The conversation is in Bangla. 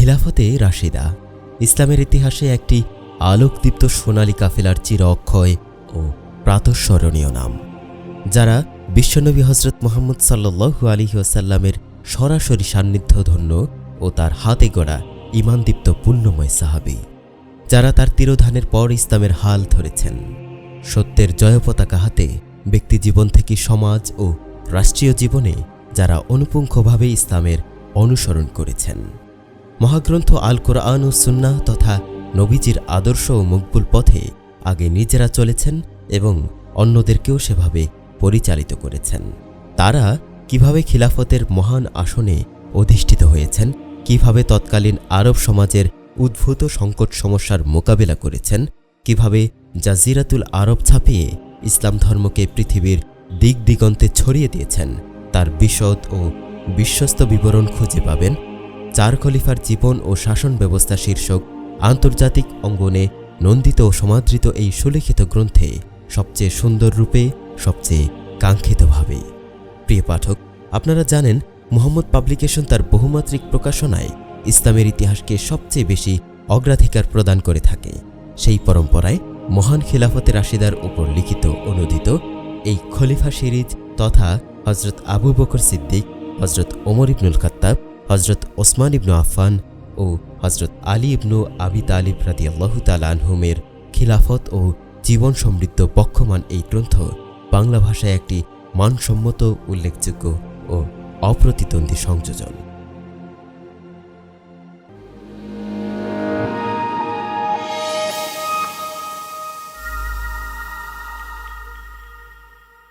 খিলাফতে রাশিদা, ইসলামের ইতিহাসে একটি আলোকদীপ্ত সোনালী কাফেলার চির অক্ষয় ও প্রাতঃস্মরণীয় নাম, যারা বিশ্বনবী হজরত মোহাম্মদ সাল্লু আলী ওসাল্লামের সরাসরি সান্নিধ্য ধন্য ও তার হাতে গড়া ইমানদীপ্ত পুণ্যময় সাহাবি, যারা তার তিরোধানের পর ইসলামের হাল ধরেছেন। সত্যের জয়পতাকা হাতে ব্যক্তি জীবন থেকে সমাজ ও রাষ্ট্রীয় জীবনে যারা অনুপুঙ্খভাবে ইসলামের অনুসরণ করেছেন। মহাগ্রন্থ আল কোরআন ও সুন্নাহ তথা নবীজির আদর্শ ও মকবুল পথে আগে নিজেরা চলেছেন এবং অন্যদেরকেও সেভাবে পরিচালিত করেছেন। তারা কীভাবে খিলাফতের মহান আসনে অধিষ্ঠিত হয়েছেন, কীভাবে তৎকালীন আরব সমাজের উদ্ভূত সংকট সমস্যার মোকাবেলা করেছেন, কীভাবে জাজিরাতুল আরব ছাপিয়ে ইসলাম ধর্মকে পৃথিবীর দিক দিগন্তে ছড়িয়ে দিয়েছেন, তার বিশদ ও বিশ্বস্ত বিবরণ খুঁজে পাবেন চার খলিফার জীবন ও শাসন ব্যবস্থা শীর্ষক আন্তর্জাতিক অঙ্গনে নন্দিত ও সমাদৃত এই সুলিখিত গ্রন্থে সবচেয়ে সুন্দর রূপে, সবচেয়ে কাঙ্ক্ষিতভাবে। প্রিয় পাঠক, আপনারা জানেন, মোহাম্মদ পাবলিকেশন তার বহুমাত্রিক প্রকাশনায় ইসলামের ইতিহাসকে সবচেয়ে বেশি অগ্রাধিকার প্রদান করে থাকে। সেই পরম্পরায় মহান খিলাফতে রাশিদার উপর লিখিত, অনুদিত এই খলিফা সিরিজ তথা হজরত আবু বকর সিদ্দিক হজরত ওমর ইবনুল খাত্তাব হজরত ওসমান ইবনু আফান ও হজরত আলী ইবনু আবি তালিব রাদি আল্লাহ আনহুমের খিলাফত ও জীবন সমৃদ্ধ পক্ষমান এই গ্রন্থ বাংলা ভাষায় একটি মানসম্মত, উল্লেখযোগ্য ও অপ্রতিদ্বন্দ্বী সংযোজন।